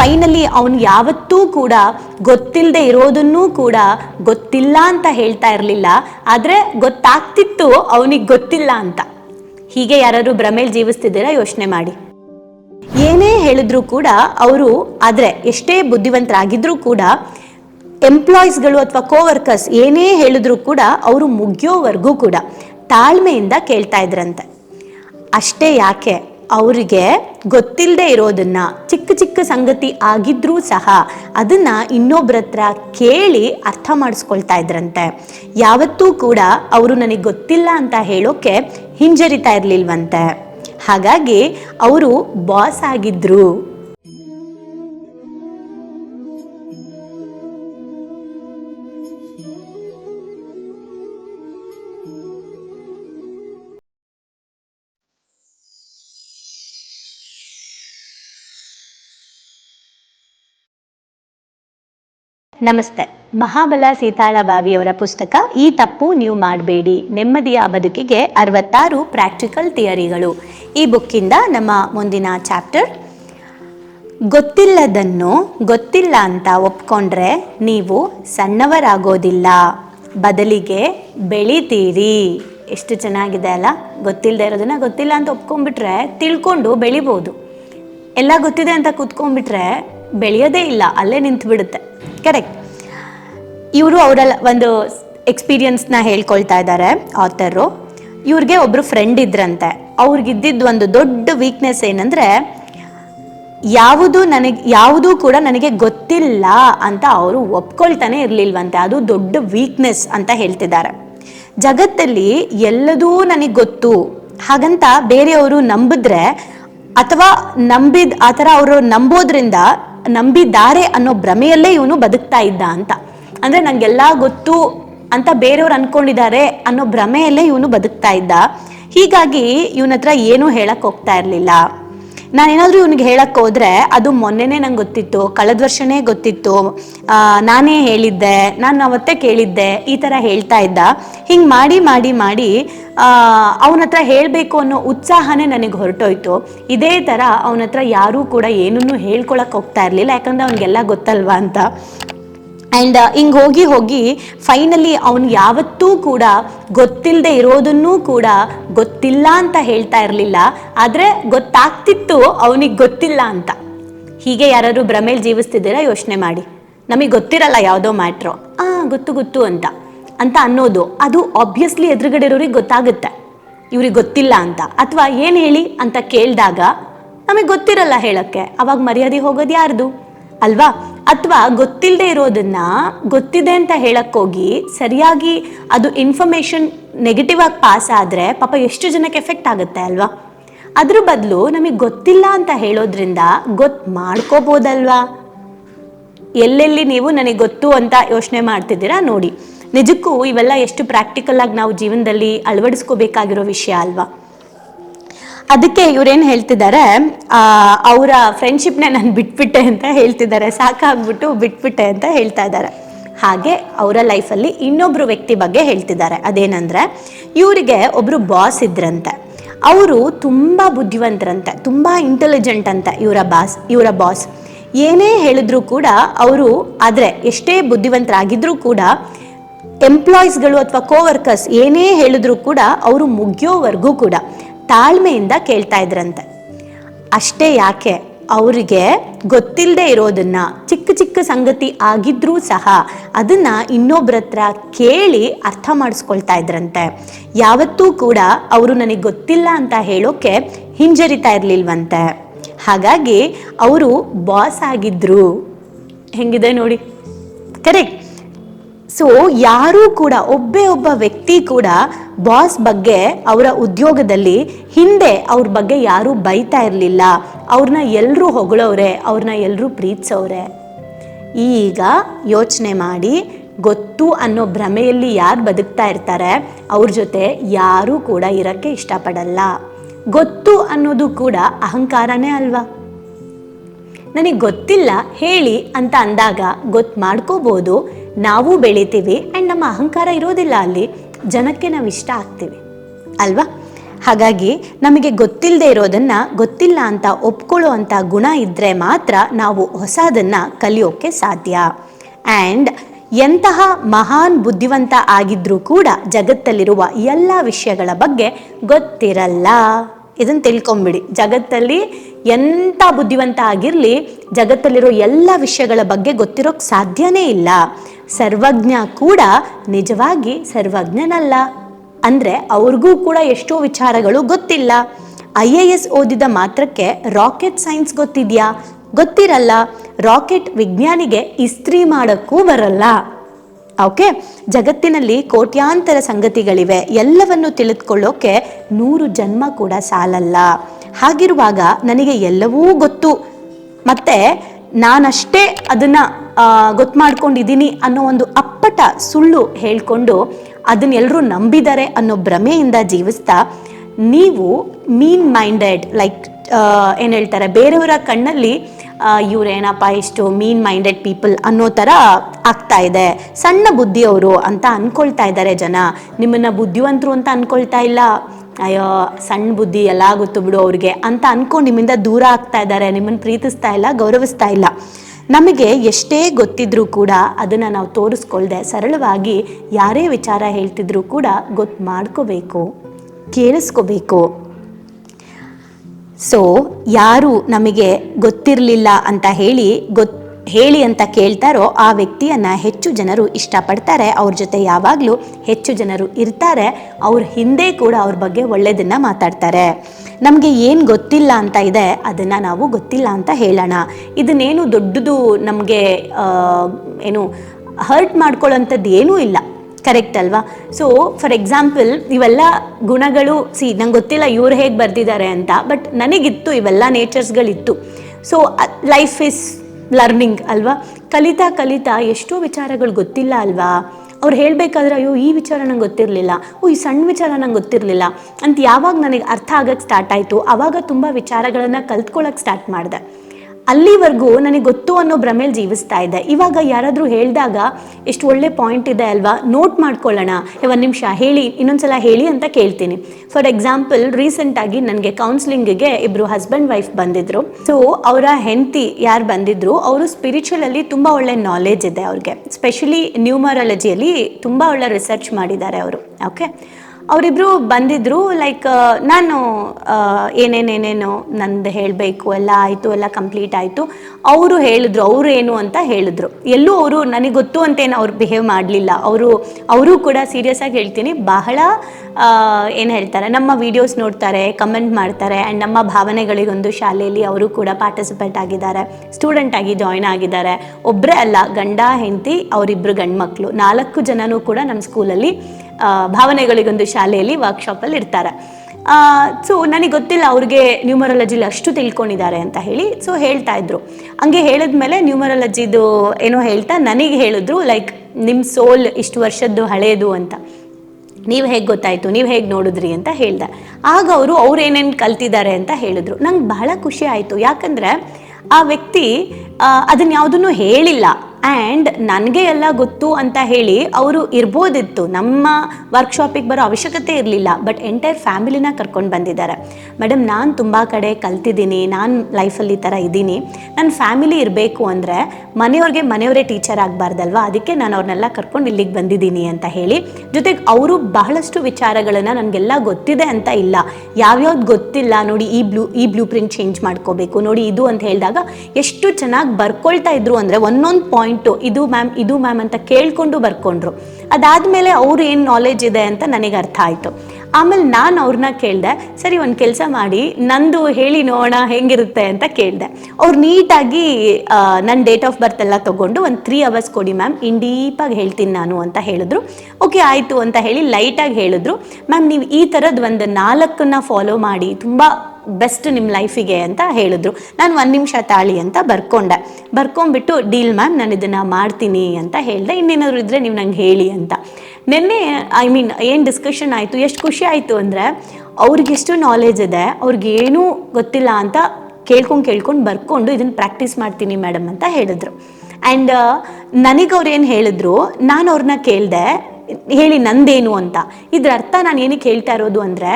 Finally ಅವನು ಯಾವತ್ತೂ ಕೂಡ ಗೊತ್ತಿಲ್ಲದೆ ಇರೋದನ್ನೂ ಕೂಡ ಗೊತ್ತಿಲ್ಲ ಅಂತ ಹೇಳ್ತಾ ಇರಲಿಲ್ಲ. ಆದರೆ ಗೊತ್ತಾಗ್ತಿತ್ತು ಅವನಿಗೆ ಗೊತ್ತಿಲ್ಲ ಅಂತ. ಹೀಗೆ ಯಾರಾದ್ರು ಭ್ರಮೇಲಿ ಜೀವಿಸ್ತಿದ್ದೀರಾ? ಯೋಚನೆ ಮಾಡಿ. ಏನೇ ಹೇಳಿದ್ರು ಕೂಡ ಅವರು ಆದರೆ ಎಷ್ಟೇ ಬುದ್ಧಿವಂತರಾಗಿದ್ರೂ ಕೂಡ ಎಂಪ್ಲಾಯೀಸ್ಗಳು ಅಥವಾ ಕೋವರ್ಕರ್ಸ್ ಏನೇ ಹೇಳಿದ್ರು ಕೂಡ ಅವರು ಮುಗಿಯೋವರೆಗೂ ಕೂಡ ತಾಳ್ಮೆಯಿಂದ ಕೇಳ್ತಾ ಇದ್ರಂತೆ. ಅಷ್ಟೇ ಯಾಕೆ? ಅವರಿಗೆ ಗೊತ್ತಿಲ್ಲದೆ ಇರೋದನ್ನ ಚಿಕ್ಕ ಚಿಕ್ಕ ಸಂಗತಿ ಆಗಿದ್ರೂ ಸಹ ಅದನ್ನ ಇನ್ನೊಬ್ಬರ ಹತ್ರ ಕೇಳಿ ಅರ್ಥ ಮಾಡಿಸ್ಕೊಳ್ತಾ ಇದ್ರಂತೆ. ಯಾವತ್ತೂ ಕೂಡ ಅವರು ನನಗೆ ಗೊತ್ತಿಲ್ಲ ಅಂತ ಹೇಳೋಕೆ ಹಿಂಜರಿತಾ ಇರಲಿಲ್ವಂತೆ. ಹಾಗಾಗಿ ಅವರು ಬಾಸ್ ಆಗಿದ್ರು. ನಮಸ್ತೆ. ಮಹಾಬಲ ಸೀತಾಳ ಬಾವಿಯವರ ಪುಸ್ತಕ, ಈ ತಪ್ಪು ನೀವು ಮಾಡಬೇಡಿ. ನೆಮ್ಮದಿಯ ಬದುಕಿಗೆ ಅರವತ್ತಾರು ಪ್ರಾಕ್ಟಿಕಲ್ ಥಿಯರಿಗಳು ಈ ಬುಕ್ಕಿಂದ ನಮ್ಮ ಮುಂದಿನ ಚಾಪ್ಟರ್, ಗೊತ್ತಿಲ್ಲದನ್ನು ಗೊತ್ತಿಲ್ಲ ಅಂತ ಒಪ್ಕೊಂಡ್ರೆ ನೀವು ಸಣ್ಣವರಾಗೋದಿಲ್ಲ. ಬದಲಿಗೆ ಬೆಳಿತೀರಿ. ಎಷ್ಟು ಚೆನ್ನಾಗಿದೆ ಅಲ್ಲ? ಗೊತ್ತಿಲ್ಲದೆ ಇರೋದನ್ನ ಗೊತ್ತಿಲ್ಲ ಅಂತ ಒಪ್ಕೊಂಡ್ಬಿಟ್ರೆ ತಿಳ್ಕೊಂಡು ಬೆಳಿಬೋದು. ಎಲ್ಲ ಗೊತ್ತಿದೆ ಅಂತ ಕೂತ್ಕೊಂಡ್ಬಿಟ್ರೆ ಬೆಳೆಯೋದೇ ಇಲ್ಲ, ಅಲ್ಲೇ ನಿಂತು ಬಿಡುತ್ತೆ ಕರೆಕ್ಟ್ ಇವರು ಅವರ ಒಂದು ಎಕ್ಸ್ಪೀರಿಯನ್ಸ್ನ ಹೇಳ್ಕೊಳ್ತಾ ಇದ್ದಾರೆ ಆಥರು ಇವ್ರಿಗೆ ಒಬ್ಬರು ಫ್ರೆಂಡ್ ಇದ್ರಂತೆ. ಅವ್ರಿಗಿದ್ದಿದ್ದು ಒಂದು ದೊಡ್ಡ ವೀಕ್ನೆಸ್ ಏನಂದರೆ, ಯಾವುದು ನನಗೆ, ಯಾವುದೂ ಕೂಡ ನನಗೆ ಗೊತ್ತಿಲ್ಲ ಅಂತ ಅವರು ಒಪ್ಕೊಳ್ತಾನೆ ಇರಲಿಲ್ವಂತೆ. ಅದು ದೊಡ್ಡ ವೀಕ್ನೆಸ್ ಅಂತ ಹೇಳ್ತಿದ್ದಾರೆ. ಜಗತ್ತಲ್ಲಿ ಎಲ್ಲದೂ ನನಗೆ ಗೊತ್ತು. ಹಾಗಂತ ಬೇರೆಯವರು ನಂಬಿದ್ರೆ ಅಥವಾ ನಂಬಿದ ಆ ಥರ ಅವರು ನಂಬೋದ್ರಿಂದ ನಂಬಿದ್ದಾರೆ ಅನ್ನೋ ಭ್ರಮೆಯಲ್ಲೇ ಇವನು ಬದುಕ್ತಾ ಇದ್ದ ಅಂತ. ಅಂದರೆ ನನಗೆಲ್ಲ ಗೊತ್ತು ಅಂತ ಬೇರೆಯವ್ರು ಅನ್ಕೊಂಡಿದ್ದಾರೆ ಅನ್ನೋ ಭ್ರಮೆಯಲ್ಲೇ ಇವನು ಬದುಕ್ತಾ ಇದ್ದ. ಹೀಗಾಗಿ ಇವನ ಹತ್ರ ಏನೂ ಹೇಳಕ್ಕೆ ಹೋಗ್ತಾ ಇರಲಿಲ್ಲ. ನಾನೇನಾದರೂ ಇವನಿಗೆ ಹೇಳಕ್ ಹೋದ್ರೆ ಅದು ಮೊನ್ನೆನೇ ನಂಗೆ ಗೊತ್ತಿತ್ತು, ಕಳೆದ ವರ್ಷನೇ ಗೊತ್ತಿತ್ತು. ನಾನೇ ಹೇಳಿದ್ದೆ, ನಾನು ಅವತ್ತೇ ಕೇಳಿದ್ದೆ, ಈ ಥರ ಹೇಳ್ತಾ ಇದ್ದ. ಹಿಂಗೆ ಮಾಡಿ ಮಾಡಿ ಮಾಡಿ ಅವನ ಹತ್ರ ಹೇಳಬೇಕು ಅನ್ನೋ ಉತ್ಸಾಹನೇ ನನಗೆ ಹೊರಟೋಯ್ತು. ಇದೇ ಥರ ಅವನ ಹತ್ರ ಯಾರೂ ಕೂಡ ಏನನ್ನೂ ಹೇಳ್ಕೊಳಕ್ ಹೋಗ್ತಾ ಇರಲಿಲ್ಲ, ಯಾಕಂದ್ರೆ ಅವನಿಗೆಲ್ಲ ಗೊತ್ತಲ್ವಾ ಅಂತ. ಆ್ಯಂಡ್ ಹಿಂಗೆ ಹೋಗಿ ಹೋಗಿ ಫೈನಲಿ ಅವನು ಯಾವತ್ತೂ ಕೂಡ ಗೊತ್ತಿಲ್ಲದೆ ಇರೋದನ್ನೂ ಕೂಡ ಗೊತ್ತಿಲ್ಲ ಅಂತ ಹೇಳ್ತಾ ಇರಲಿಲ್ಲ. ಆದರೆ ಗೊತ್ತಾಗ್ತಿತ್ತು ಅವನಿಗೆ ಗೊತ್ತಿಲ್ಲ ಅಂತ. ಹೀಗೆ ಯಾರಾದರೂ ಭ್ರಮೇಲಿ ಜೀವಿಸ್ತಿದ್ದೀರಾ ಯೋಚನೆ ಮಾಡಿ. ನಮಗೆ ಗೊತ್ತಿರಲ್ಲ ಯಾವುದೋ ಮ್ಯಾಟ್ರು. ಆ, ಗೊತ್ತು ಗೊತ್ತು ಅಂತ. ಅಂತ ಅನ್ನೋದು. ಅದು ಆಬ್ವಿಯಸ್ಲಿ ಎದುರುಗಡೆ ಇರೋರಿಗೆ ಗೊತ್ತಾಗುತ್ತೆ. ಇವ್ರಿಗೆ ಗೊತ್ತಿಲ್ಲ ಅಂತ. ಅಥವಾ ಏನು ಹೇಳಿ ಅಂತ ಕೇಳಿದಾಗ ನಮಗೆ ಗೊತ್ತಿರಲ್ಲ ಹೇಳಕ್ಕೆ. ಅವಾಗ ಮರ್ಯಾದೆ ಹೋಗೋದು ಯಾರ್ದು? ಅಲ್ವಾ? ಅಥವಾ ಗೊತ್ತಿಲ್ಲದೆ ಇರೋದನ್ನ ಗೊತ್ತಿದೆ ಅಂತ ಹೇಳಕ್ ಹೋಗಿ ಸರಿಯಾಗಿ ಅದು ಇನ್ಫಾರ್ಮೇಶನ್ ನೆಗೆಟಿವ್ ಆಗಿ ಪಾಸ್ ಆದರೆ ಪಾಪ ಎಷ್ಟು ಜನಕ್ಕೆ ಎಫೆಕ್ಟ್ ಆಗುತ್ತೆ ಅಲ್ವಾ? ಅದ್ರ ಬದಲು ನಮಗೆ ಗೊತ್ತಿಲ್ಲ ಅಂತ ಹೇಳೋದ್ರಿಂದ ಗೊತ್ತು ಮಾಡ್ಕೋಬೋದಲ್ವಾ? ಎಲ್ಲೆಲ್ಲಿ ನೀವು ನನಗೆ ಗೊತ್ತು ಅಂತ ಯೋಚನೆ ಮಾಡ್ತಿದ್ದೀರಾ ನೋಡಿ. ನಿಜಕ್ಕೂ ಇವೆಲ್ಲ ಎಷ್ಟು ಪ್ರಾಕ್ಟಿಕಲ್ ಆಗಿ ನಾವು ಜೀವನದಲ್ಲಿ ಅಳವಡಿಸ್ಕೋಬೇಕಾಗಿರೋ ವಿಷಯ ಅಲ್ವಾ? ಅದಕ್ಕೆ ಇವ್ರೇನು ಹೇಳ್ತಿದ್ದಾರೆ ಅವರ ಫ್ರೆಂಡ್ಶಿಪ್ನೇ ನಾನು ಬಿಟ್ಬಿಟ್ಟೆ ಅಂತ ಹೇಳ್ತಿದ್ದಾರೆ ಸಾಕಾಗ್ಬಿಟ್ಟು ಬಿಟ್ಬಿಟ್ಟೆ ಅಂತ ಹೇಳ್ತಾ ಇದ್ದಾರೆ ಹಾಗೆ ಅವರ ಲೈಫಲ್ಲಿ ಇನ್ನೊಬ್ಬರು ವ್ಯಕ್ತಿ ಬಗ್ಗೆ ಹೇಳ್ತಿದ್ದಾರೆ ಅದೇನಂದರೆ, ಇವರಿಗೆ ಒಬ್ಬರು ಬಾಸ್ ಇದ್ರಂತೆ. ಅವರು ತುಂಬ ಬುದ್ಧಿವಂತರಂತೆ, ತುಂಬ ಇಂಟೆಲಿಜೆಂಟ್ ಅಂತ ಇವರ ಬಾಸ್ ಇವರ ಬಾಸ್ ಏನೇ ಹೇಳಿದ್ರೂ ಕೂಡ ಅವರು, ಆದರೆ ಎಷ್ಟೇ ಬುದ್ಧಿವಂತರಾಗಿದ್ದರೂ ಕೂಡ ಎಂಪ್ಲಾಯೀಸ್ಗಳು ಅಥವಾ ಕೋವರ್ಕರ್ಸ್ ಏನೇ ಹೇಳಿದ್ರು ಕೂಡ ಅವರು ಮುಗಿಯೋವರೆಗೂ ಕೂಡ ತಾಳ್ಮೆಯಿಂದ ಕೇಳ್ತಾ ಇದ್ರಂತೆ. ಅಷ್ಟೇ ಯಾಕೆ, ಅವರಿಗೆ ಗೊತ್ತಿಲ್ಲದೆ ಇರೋದನ್ನ ಚಿಕ್ಕ ಚಿಕ್ಕ ಸಂಗತಿ ಆಗಿದ್ರೂ ಸಹ ಅದನ್ನ ಇನ್ನೊಬ್ಬರ ಹತ್ರ ಕೇಳಿ ಅರ್ಥ ಮಾಡಿಸ್ಕೊಳ್ತಾ ಇದ್ರಂತೆ. ಯಾವತ್ತೂ ಕೂಡ ಅವರು ನನಗೆ ಗೊತ್ತಿಲ್ಲ ಅಂತ ಹೇಳೋಕೆ ಹಿಂಜರಿತಾ ಇರಲಿಲ್ವಂತೆ. ಹಾಗಾಗಿ, ಅವರು ಬಾಸ್ ಆಗಿದ್ರು. ಹೆಂಗಿದೆ ನೋಡಿ? ಕರೆಕ್ಟ್ ಸೊ ಯಾರೂ ಕೂಡ, ಒಬ್ಬೇ ಒಬ್ಬ ವ್ಯಕ್ತಿ ಕೂಡ ಬಾಸ್ ಬಗ್ಗೆ ಅವರ ಉದ್ಯೋಗದಲ್ಲಿ ಹಿಂದೆ ಅವ್ರ ಬಗ್ಗೆ ಯಾರೂ ಬೈತಾ ಇರಲಿಲ್ಲ. ಅವ್ರನ್ನ ಎಲ್ಲರೂ ಹೊಗಳವ್ರೆ ಅವ್ರನ್ನ ಎಲ್ಲರೂ ಪ್ರೀತಿಸೋರೆ. ಈಗ ಯೋಚನೆ ಮಾಡಿ, ಗೊತ್ತು ಅನ್ನೋ ಭ್ರಮೆಯಲ್ಲಿ ಯಾರು ಬದುಕ್ತಾ ಇರ್ತಾರೆ, ಅವ್ರ ಜೊತೆ ಯಾರೂ ಕೂಡ ಇರೋಕ್ಕೆ ಇಷ್ಟಪಡಲ್ಲ. ಗೊತ್ತು ಅನ್ನೋದು ಕೂಡ ಅಹಂಕಾರನೇ ಅಲ್ವಾ? ನನಗೆ ಗೊತ್ತಿಲ್ಲ, ಹೇಳಿ ಅಂತ ಅಂದಾಗ ಗೊತ್ತು ಮಾಡ್ಕೋಬೋದು ನಾವು ಬೆಳಿತೀವಿ ಆ್ಯಂಡ್ ನಮ್ಮ ಅಹಂಕಾರ ಇರೋದಿಲ್ಲ ಅಲ್ಲಿ. ಜನಕ್ಕೆ ನಾವು ಇಷ್ಟ ಆಗ್ತೀವಿ. ಅಲ್ವಾ? ಹಾಗಾಗಿ ನಮಗೆ ಗೊತ್ತಿಲ್ಲದೆ ಇರೋದನ್ನು ಗೊತ್ತಿಲ್ಲ ಅಂತ ಒಪ್ಕೊಳ್ಳೋ ಅಂಥ ಗುಣ ಇದ್ದರೆ ಮಾತ್ರ ನಾವು ಹೊಸದನ್ನು ಕಲಿಯೋಕ್ಕೆ ಸಾಧ್ಯ. ಆ್ಯಂಡ್ ಎಂತಹ ಮಹಾನ್ ಬುದ್ಧಿವಂತ ಆಗಿದ್ರೂ ಕೂಡ ಜಗತ್ತಲ್ಲಿರುವ ಎಲ್ಲ ವಿಷಯಗಳ ಬಗ್ಗೆ ಗೊತ್ತಿರಲ್ಲ. ಇದನ್ನು ತಿಳ್ಕೊಂಬಿಡಿ. ಜಗತ್ತಲ್ಲಿ ಎಂಥ ಬುದ್ಧಿವಂತ ಆಗಿರಲಿ, ಜಗತ್ತಲ್ಲಿರೋ ಎಲ್ಲ ವಿಷಯಗಳ ಬಗ್ಗೆ ಗೊತ್ತಿರೋಕ್ಕೆ ಸಾಧ್ಯನೇ ಇಲ್ಲ. ಸರ್ವಜ್ಞ ಕೂಡ ನಿಜವಾಗಿ ಸರ್ವಜ್ಞನಲ್ಲ. ಅಂದರೆ ಅವ್ರಿಗೂ ಕೂಡ ಎಷ್ಟೋ ವಿಚಾರಗಳು ಗೊತ್ತಿಲ್ಲ. ಐ ಎ ಎಸ್ ಓದಿದ ಮಾತ್ರಕ್ಕೆ ರಾಕೆಟ್ ಸೈನ್ಸ್ ಗೊತ್ತಿದೆಯಾ? ಗೊತ್ತಿರಲ್ಲ. ರಾಕೆಟ್ ವಿಜ್ಞಾನಿಗೆ ಇಸ್ತ್ರಿ ಮಾಡೋಕ್ಕೂ ಬರಲ್ಲ. ಓಕೆ? ಜಗತ್ತಿನಲ್ಲಿ ಕೋಟ್ಯಾಂತರ ಸಂಗತಿಗಳಿವೆ. ಎಲ್ಲವನ್ನು ತಿಳಿದುಕೊಳ್ಳೋಕೆ ನೂರು ಜನ್ಮ ಕೂಡ ಸಾಲಲ್ಲ. ಹಾಗಿರುವಾಗ ನನಗೆ ಎಲ್ಲವೂ ಗೊತ್ತು. ಮತ್ತೆ ನಾನಷ್ಟೇ ಅದನ್ನ ಗೊತ್ತು ಮಾಡ್ಕೊಂಡಿದ್ದೀನಿ ಅನ್ನೋ ಒಂದು ಅಪ್ಪಟ ಸುಳ್ಳು ಹೇಳಿಕೊಂಡು ಅದನ್ನೆಲ್ಲರೂ ನಂಬಿದ್ದಾರೆ ಅನ್ನೋ ಭ್ರಮೆಯಿಂದ ಜೀವಿಸ್ತಾ ನೀವು ಮೀನ್ ಮೈಂಡೆಡ್ ಲೈಕ್ ಏನು ಹೇಳ್ತಾರೆ, ಬೇರೆಯವರ ಕಣ್ಣಲ್ಲಿ ಇವರೇನಪ್ಪ ಇಷ್ಟು ಮೀನ್ ಮೈಂಡೆಡ್ ಪೀಪಲ್ ಅನ್ನೋ ಥರ ಆಗ್ತಾ ಇದೆ. ಸಣ್ಣ ಬುದ್ಧಿಯವರು ಅಂತ ಅಂದ್ಕೊಳ್ತಾ ಇದ್ದಾರೆ ಜನ. ನಿಮ್ಮನ್ನು ಬುದ್ಧಿವಂತರು ಅಂತ ಅಂದ್ಕೊಳ್ತಾ ಇಲ್ಲ. ಅಯ್ಯೋ, ಸಣ್ಣ ಬುದ್ಧಿ ಎಲ್ಲ ಗೊತ್ತು ಬಿಡು ಅವ್ರಿಗೆ ಅಂತ ಅಂದ್ಕೊಂಡು ನಿಮ್ಮಿಂದ ದೂರ ಆಗ್ತಾ ಇದ್ದಾರೆ. ನಿಮ್ಮನ್ನು ಪ್ರೀತಿಸ್ತಾ ಇಲ್ಲ, ಗೌರವಿಸ್ತಾ ಇಲ್ಲ. ನಮಗೆ ಎಷ್ಟೇ ಗೊತ್ತಿದ್ರೂ ಕೂಡ ಅದನ್ನು ನಾವು ತೋರಿಸ್ಕೊಳ್ದೆ ಸರಳವಾಗಿ ಯಾರೇ ವಿಚಾರ ಹೇಳ್ತಿದ್ರೂ ಕೂಡ ಗೊತ್ತು ಮಾಡ್ಕೋಬೇಕು, ಕೇಳಿಸ್ಕೋಬೇಕು. ಸೊ ಯಾರು ನಮಗೆ ಗೊತ್ತಿರಲಿಲ್ಲ ಅಂತ ಹೇಳಿ ಗೊತ್ ಹೇಳಿ ಅಂತ ಕೇಳ್ತಾರೋ ಆ ವ್ಯಕ್ತಿಯನ್ನು ಹೆಚ್ಚು ಜನರು ಇಷ್ಟಪಡ್ತಾರೆ. ಅವ್ರ ಜೊತೆ ಯಾವಾಗಲೂ ಹೆಚ್ಚು ಜನರು ಇರ್ತಾರೆ. ಅವ್ರ ಹಿಂದೆ ಕೂಡ ಅವ್ರ ಬಗ್ಗೆ ಒಳ್ಳೆಯದನ್ನು ಮಾತಾಡ್ತಾರೆ. ನಮಗೆ ಏನು ಗೊತ್ತಿಲ್ಲ ಅಂತ ಇದೆ, ಅದನ್ನು ನಾವು ಗೊತ್ತಿಲ್ಲ ಅಂತ ಹೇಳೋಣ. ಇದನ್ನೇನು ದೊಡ್ಡದು ನಮಗೆ ಏನು ಹರ್ಟ್ ಮಾಡ್ಕೊಳ್ಳೋಂಥದ್ದು ಏನೂ ಇಲ್ಲ. ಕರೆಕ್ಟ್ ಅಲ್ವಾ? ಸೊ ಫಾರ್ ಎಕ್ಸಾಂಪಲ್ ಇವೆಲ್ಲ ಗುಣಗಳು, ಸಿ, ನಂಗೆ ಗೊತ್ತಿಲ್ಲ ಇವ್ರು ಹೇಗೆ ಬರ್ದಿದ್ದಾರೆ ಅಂತ ಬಟ್ ನನಗಿತ್ತು ಇವೆಲ್ಲ ನೇಚರ್ಸ್ಗಳಿತ್ತು ಸೊ ಲೈಫ್ ಇಸ್ ಲರ್ನಿಂಗ್ ಅಲ್ವಾ? ಕಲಿತಾ ಕಲಿತಾ ಎಷ್ಟೋ ವಿಚಾರಗಳು ಗೊತ್ತಿಲ್ಲ ಅಲ್ವಾ? ಅವ್ರು ಹೇಳಬೇಕಾದ್ರೆ, ಅಯ್ಯೋ, ಈ ವಿಚಾರ ನಂಗೆ ಗೊತ್ತಿರಲಿಲ್ಲ. ಓ, ಈ ಸಣ್ಣ ವಿಚಾರ ನಂಗೆ ಗೊತ್ತಿರಲಿಲ್ಲ. ಅಂತ ಯಾವಾಗ ನನಗೆ ಅರ್ಥ ಆಗಕ್ಕೆ ಸ್ಟಾರ್ಟ್ ಆಯಿತು ಆವಾಗ ತುಂಬ ವಿಚಾರಗಳನ್ನು ಕಲ್ತ್ಕೊಳ್ಳೋಕೆ ಸ್ಟಾರ್ಟ್ ಮಾಡಿದೆ. ಅಲ್ಲಿವರೆಗೂ ನನಗೆ ಗೊತ್ತು ಅನ್ನೋ ಭ್ರಮೇಲಿ ಜೀವಿಸ್ತಾ ಇದ್ದೆ. ಇವಾಗ ಯಾರಾದರೂ ಹೇಳಿದಾಗ ಎಷ್ಟು ಒಳ್ಳೆ ಪಾಯಿಂಟ್ ಇದೆ ಅಲ್ವಾ? ನೋಟ್ ಮಾಡ್ಕೊಳ್ಳೋಣ. ಒಂದು ನಿಮಿಷ ಹೇಳಿ, ಇನ್ನೊಂದ್ಸಲ ಹೇಳಿ ಅಂತ ಕೇಳ್ತೀನಿ. ಫಾರ್ ಎಕ್ಸಾಂಪಲ್ ರೀಸೆಂಟಾಗಿ ನನಗೆ ಕೌನ್ಸಿಲಿಂಗಿಗೆ ಇಬ್ಬರು ಹಸ್ಬೆಂಡ್ ವೈಫ್ ಬಂದಿದ್ರು. ಸೊ ಅವರ ಹೆಂಡತಿ ಯಾರು ಬಂದಿದ್ರು, ಅವರು ಸ್ಪಿರಿಚುವಲಲ್ಲಿ ತುಂಬ ಒಳ್ಳೆ ನಾಲೆಜ್ ಇದೆ ಅವ್ರಿಗೆ. ಸ್ಪೆಷಲಿ ನ್ಯೂಮರಾಲಜಿಯಲ್ಲಿ ತುಂಬ ಒಳ್ಳೆ ರಿಸರ್ಚ್ ಮಾಡಿದ್ದಾರೆ ಅವರು. ಓಕೆ ಅವರಿಬ್ಬರು ಬಂದಿದ್ರು ಲೈಕ್ ನಾನು ಏನೇನೇನೇನು ನಂದು ಹೇಳಬೇಕು, ಎಲ್ಲ ಆಯಿತು, ಎಲ್ಲ ಕಂಪ್ಲೀಟ್ ಆಯಿತು. ಅವರು ಹೇಳಿದ್ರು, ಅವರು ಏನು ಅಂತ ಹೇಳಿದ್ರು. ಎಲ್ಲೂ ಅವರು ನನಗೆ ಗೊತ್ತು ಅಂತೇನು ಅವ್ರು ಬಿಹೇವ್ ಮಾಡಲಿಲ್ಲ. ಅವರು ಅವರು ಕೂಡ ಸೀರಿಯಸ್ ಆಗಿ ಹೇಳ್ತೀನಿ. ಬಹಳ ಏನು ಹೇಳ್ತಾರೆ, ನಮ್ಮ ವಿಡಿಯೋಸ್ ನೋಡ್ತಾರೆ ಕಮೆಂಟ್ ಮಾಡ್ತಾರೆ ಆ್ಯಂಡ್ ನಮ್ಮ ಭಾವನೆಗಳಿಗೊಂದು ಶಾಲೆಯಲ್ಲಿ ಅವರು ಕೂಡ ಪಾರ್ಟಿಸಿಪೇಟ್ ಆಗಿದ್ದಾರೆ ಸ್ಟೂಡೆಂಟ್ ಆಗಿ ಜಾಯ್ನ್ ಆಗಿದ್ದಾರೆ. ಒಬ್ಬರೇ ಅಲ್ಲ, ಗಂಡ, ಹೆಂಡತಿ ಅವರಿಬ್ಬರು ಗಂಡು ಮಕ್ಕಳು ನಾಲ್ಕು ಜನನೂ ಕೂಡ ನಮ್ಮ ಸ್ಕೂಲಲ್ಲಿ ಭಾವನೆಗಳಿಗೊಂದು ಶಾಲೆಯಲ್ಲಿ ವರ್ಕ್ಶಾಪಲ್ಲಿ ಇರ್ತಾರೆ ಸೊ ನನಗೆ ಗೊತ್ತಿಲ್ಲ ಅವ್ರಿಗೆ ನ್ಯೂಮರಾಲಜಿಲಿ ಅಷ್ಟು ತಿಳ್ಕೊಂಡಿದ್ದಾರೆ ಅಂತ ಹೇಳಿ ಸೊ ಹೇಳ್ತಾ ಇದ್ರು. ಹಂಗೆ ಹೇಳಿದ್ಮೇಲೆ ನ್ಯೂಮರಾಲಜಿದು ಏನೋ ಹೇಳ್ತಾ ನನಗೆ ಹೇಳಿದ್ರು ಲೈಕ್ ನಿಮ್ಮ ಸೋಲ್ ಇಷ್ಟು ವರ್ಷದ್ದು ಹಳೇದು ಅಂತ. ನೀವು ಹೇಗೆ ಗೊತ್ತಾಯಿತು, ನೀವು ಹೇಗೆ ನೋಡಿದ್ರಿ ಅಂತ ಹೇಳ್ದೆ. ಆಗ ಅವರು ಅವ್ರು ಏನೇನು ಕಲ್ತಿದ್ದಾರೆ ಅಂತ ಹೇಳಿದ್ರು. ನಂಗೆ ಬಹಳ ಖುಷಿ ಆಯಿತು. ಯಾಕಂದರೆ ಆ ವ್ಯಕ್ತಿ ಅದನ್ನ ಯಾವುದನ್ನು ಹೇಳಿಲ್ಲ. ಆ್ಯಂಡ್ ನನಗೆ ಎಲ್ಲ ಗೊತ್ತು ಅಂತ ಹೇಳಿ ಅವರು ಇರ್ಬೋದಿತ್ತು. ನಮ್ಮ ವರ್ಕ್ಶಾಪಿಗೆ ಬರೋ ಅವಶ್ಯಕತೆ ಇರಲಿಲ್ಲ. ಬಟ್ ಎಂಟೈರ್ ಫ್ಯಾಮಿಲಿನ ಕರ್ಕೊಂಡು ಬಂದಿದ್ದಾರೆ. ಮೇಡಮ್ ನಾನು ತುಂಬ ಕಡೆ ಕಲ್ತಿದ್ದೀನಿ. ನಾನು ಲೈಫಲ್ಲಿ ಈ ಥರ ಇದ್ದೀನಿ. ನನ್ನ ಫ್ಯಾಮಿಲಿ ಇರಬೇಕು ಅಂದರೆ ಮನೆಯವ್ರಿಗೆ ಮನೆಯವರೇ ಟೀಚರ್ ಆಗಬಾರ್ದಲ್ವಾ? ಅದಕ್ಕೆ ನಾನು ಅವ್ರನ್ನೆಲ್ಲ ಕರ್ಕೊಂಡು ಇಲ್ಲಿಗೆ ಬಂದಿದ್ದೀನಿ ಅಂತ ಹೇಳಿ. ಜೊತೆಗೆ ಅವರು ಬಹಳಷ್ಟು ವಿಚಾರಗಳನ್ನು ನನಗೆಲ್ಲ ಗೊತ್ತಿದೆ ಅಂತ ಇಲ್ಲ. ಯಾವ್ಯಾವ್ದು ಗೊತ್ತಿಲ್ಲ ನೋಡಿ, ಈ ಬ್ಲೂ ಈ ಬ್ಲೂ ಪ್ರಿಂಟ್ ಚೇಂಜ್ ಮಾಡ್ಕೋಬೇಕು. ನೋಡಿ ಇದು ಅಂತ ಹೇಳಿದಾಗ ಎಷ್ಟು ಚೆನ್ನಾಗಿ ಬರ್ಕೊಳ್ತಾ ಇದ್ರು ಅಂದರೆ ಒಂದೊಂದು ಪಾಯಿಂಟ್ ಪಾಯಿಂಟು ಇದು ಮ್ಯಾಮ್ ಇದು ಮ್ಯಾಮ್ ಅಂತ ಕೇಳಿಕೊಂಡು ಬರ್ಕೊಂಡ್ರು. ಅದಾದಮೇಲೆ ಅವ್ರು ಏನು ನಾಲೆಜ್ ಇದೆ ಅಂತ ನನಗೆ ಅರ್ಥ ಆಯಿತು. ಆಮೇಲೆ ನಾನು ಅವ್ರನ್ನ ಕೇಳಿದೆ, ಸರಿ ಒಂದು ಕೆಲಸ ಮಾಡಿ, ನಂದು ಹೇಳಿ ನೋಡೋಣ ಹೆಂಗಿರುತ್ತೆ ಅಂತ ಕೇಳಿದೆ. ಅವ್ರು ನೀಟಾಗಿ ನನ್ನ ಡೇಟ್ ಆಫ್ ಬರ್ತ್ ಎಲ್ಲ ತೊಗೊಂಡು ಒಂದು ತ್ರೀ ಅವರ್ಸ್ ಕೊಡಿ ಮ್ಯಾಮ್ ಇನ್ ಡೀಪಾಗಿ ಹೇಳ್ತೀನಿ ನಾನು ಅಂತ ಹೇಳಿದ್ರು. ಓಕೆ ಆಯಿತು ಅಂತ ಹೇಳಿ ಲೈಟಾಗಿ ಹೇಳಿದ್ರು. ಮ್ಯಾಮ್ ನೀವು ಈ ಥರದ್ದು ಒಂದು ನಾಲ್ಕನ್ನ ಫಾಲೋ ಮಾಡಿ, ತುಂಬ ಬೆಸ್ಟ್ ನಿಮ್ಮ ಲೈಫಿಗೆ ಅಂತ ಹೇಳಿದ್ರು. ನಾನು ಒಂದು ನಿಮಿಷ ತಾಳಿ ಅಂತ ಬರ್ಕೊಂಡೆ. ಬರ್ಕೊಂಡ್ಬಿಟ್ಟು, ಡೀಲ್ ಮ್ಯಾಮ್, ನಾನು ಇದನ್ನು ಮಾಡ್ತೀನಿ ಅಂತ ಹೇಳಿದೆ. ಇನ್ನೇನಾದ್ರು ಇದ್ದರೆ ನೀವು ನಂಗೆ ಹೇಳಿ ಅಂತ. ನಿನ್ನೆ ಐ ಮೀನ್ ಏನು ಡಿಸ್ಕಷನ್ ಆಯಿತು? ಎಷ್ಟು ಖುಷಿ ಆಯಿತು ಅಂದರೆ ಅವ್ರಿಗೆಷ್ಟು ನಾಲೆಜ್ ಇದೆ ಅವ್ರಿಗೇನೂ ಗೊತ್ತಿಲ್ಲ ಅಂತ ಕೇಳ್ಕೊಂಡು ಕೇಳ್ಕೊಂಡು ಬರ್ಕೊಂಡು ಇದನ್ನು ಪ್ರಾಕ್ಟೀಸ್ ಮಾಡ್ತೀನಿ ಮೇಡಮ್ ಅಂತ ಹೇಳಿದ್ರು. ಆ್ಯಂಡ್ ನನಗೆ ಅವ್ರು ಏನು ಹೇಳಿದ್ರು, ನಾನು ಅವ್ರನ್ನ ಕೇಳಿದೆ ಹೇಳಿ ನಂದೇನು ಅಂತ. ಇದ್ರ ಅರ್ಥ ನಾನು ಏನಕ್ಕೆ ಹೇಳ್ತಾ ಇರೋದು ಅಂದರೆ,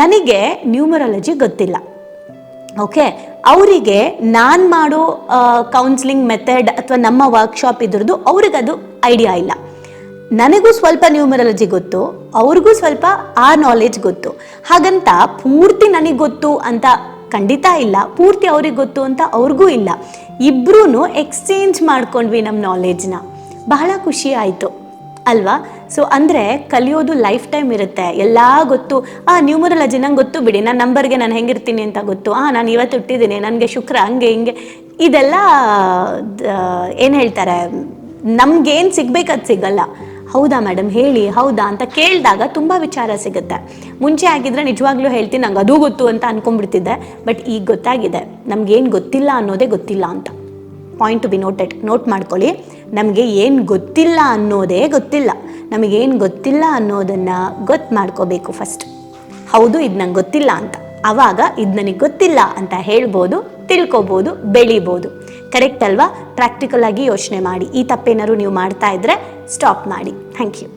ನನಗೆ ನ್ಯೂಮರಾಲಜಿ ಗೊತ್ತಿಲ್ಲ. ಓಕೆ? ಅವರಿಗೆ ನಾನು ಮಾಡೋ ಕೌನ್ಸಿಲಿಂಗ್ ಮೆಥಡ್ ಅಥವಾ ನಮ್ಮ ವರ್ಕ್ಶಾಪ್ ಇದ್ರದ್ದು ಅವ್ರಿಗದು ಐಡಿಯಾ ಇಲ್ಲ. ನನಗೂ ಸ್ವಲ್ಪ ನ್ಯೂಮರಾಲಜಿ ಗೊತ್ತು, ಅವ್ರಿಗೂ ಸ್ವಲ್ಪ ಆ ನಾಲೆಜ್ ಗೊತ್ತು. ಹಾಗಂತ ಪೂರ್ತಿ ನನಗೆ ಗೊತ್ತು ಅಂತ ಖಂಡಿತ ಇಲ್ಲ, ಪೂರ್ತಿ ಅವ್ರಿಗೆ ಗೊತ್ತು ಅಂತ ಅವ್ರಿಗೂ ಇಲ್ಲ. ಇಬ್ರೂ ಎಕ್ಸ್ಚೇಂಜ್ ಮಾಡ್ಕೊಂಡ್ವಿ ನಮ್ಮ ನಾಲೆಜ್ನ ಬಹಳ ಖುಷಿ ಆಯಿತು, ಅಲ್ವಾ? ಸೊ ಅಂದರೆ ಕಲಿಯೋದು ಲೈಫ್ ಟೈಮ್ ಇರುತ್ತೆ. ಎಲ್ಲ ಗೊತ್ತು. ಆ ನ್ಯೂಮರಾಲಜಿ ನಂಗೆ ಗೊತ್ತು ಬಿಡಿ. ನನ್ನ ನಂಬರ್ಗೆ ನಾನು ಹೆಂಗಿರ್ತೀನಿ ಅಂತ ಗೊತ್ತು. ಆ, ನಾನು ಇವತ್ತು ಇಟ್ಟಿದ್ದೀನಿ ನನಗೆ ಶುಕ್ರ, ಹಂಗೆ, ಹಿಂಗೆ. ಇದೆಲ್ಲ ಏನು ಹೇಳ್ತಾರೆ? ನಮಗೇನು ಅದು ಸಿಗಲ್ಲ. ಹೌದಾ ಮೇಡಮ್ ಹೇಳಿ, ಹೌದಾ ಅಂತ ಕೇಳಿದಾಗ ತುಂಬ ವಿಚಾರ ಸಿಗುತ್ತೆ. ಮುಂಚೆ ಆಗಿದ್ರೆ ನಿಜವಾಗ್ಲೂ ಹೇಳ್ತೀನಿ, ನಂಗೆ ಅದು ಗೊತ್ತು ಅಂತ ಅಂದ್ಕೊಂಡ್ಬಿಡ್ತಿದ್ದೆ ಬಟ್ ಈಗ ಗೊತ್ತಾಗಿದೆ. ನಮಗೇನು ಗೊತ್ತಿಲ್ಲ ಅನ್ನೋದೇ ಗೊತ್ತಿಲ್ಲ ಅಂತ. Point to be noted note ಮಾಡ್ಕೊಳ್ಳಿ. ನಮಗೆ ಏನು ಗೊತ್ತಿಲ್ಲ ಅನ್ನೋದೇ ಗೊತ್ತಿಲ್ಲ. ನಮಗೇನು ಗೊತ್ತಿಲ್ಲ ಅನ್ನೋದನ್ನು ಗೊತ್ತು ಮಾಡ್ಕೋಬೇಕು ಫಸ್ಟ್ ಹೌದು, ಇದು ನಂಗೆ ಗೊತ್ತಿಲ್ಲ ಅಂತ. ಆವಾಗ ಇದು ನನಗೆ ಗೊತ್ತಿಲ್ಲ ಅಂತ ಹೇಳ್ಬೋದು, ತಿಳ್ಕೊಬೋದು, ಬೆಳಿಬೋದು. ಕರೆಕ್ಟ್ ಅಲ್ವಾ? ಪ್ರಾಕ್ಟಿಕಲ್ ಆಗಿ ಯೋಚನೆ ಮಾಡಿ. ಈ ತಪ್ಪೇನಾದ್ರು ನೀವು ಮಾಡ್ತಾ ಇದ್ದರೆ ಸ್ಟಾಪ್ ಮಾಡಿ. Thank you